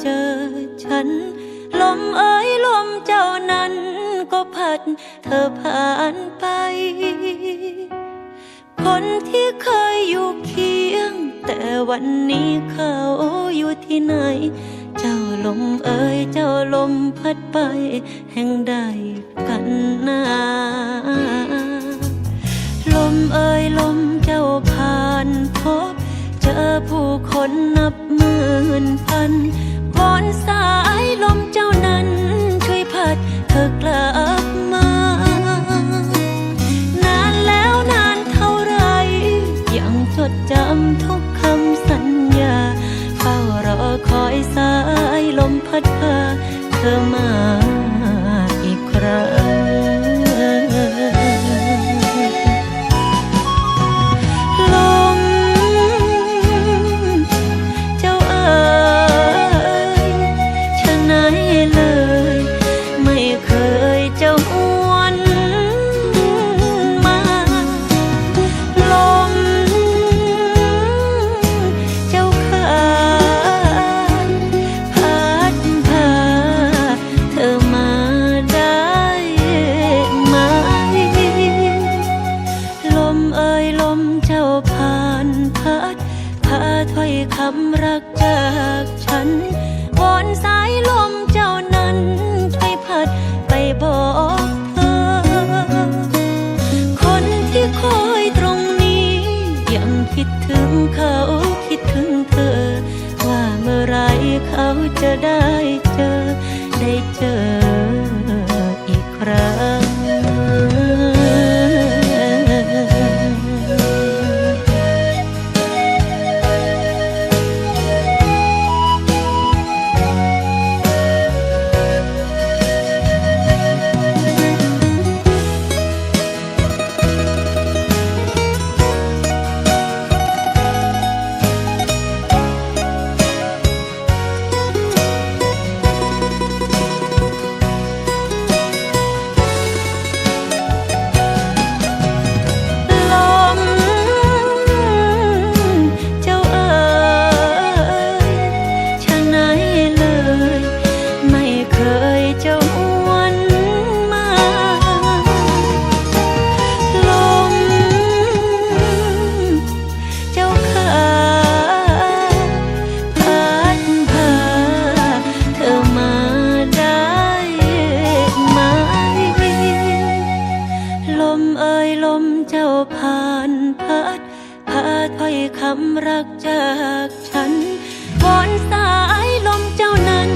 เจอฉัน ลมเอ๋ยลมเจ้านั้นก็พัดเธอผ่านไป คนที่เคยอยู่เคียง แต่วันนี้เขาอยู่ที่ไหน เจ้าลมเอ๋ยเจ้าลมพัดไป แห่งใดกันนาลมเอ๋ยลมเจ้าผ่านพบ เจอผู้คนนับ นพันวอนสายลมเจ้านั้นช่วยพัดเธอกลับ เขาคิดถึงเธอ ว่าเมื่อไรเขาจะได้เจอ มเจ้าผ่านพัดพาถ้อยคำรักจากฉันวอนสายลมเจ้านั้น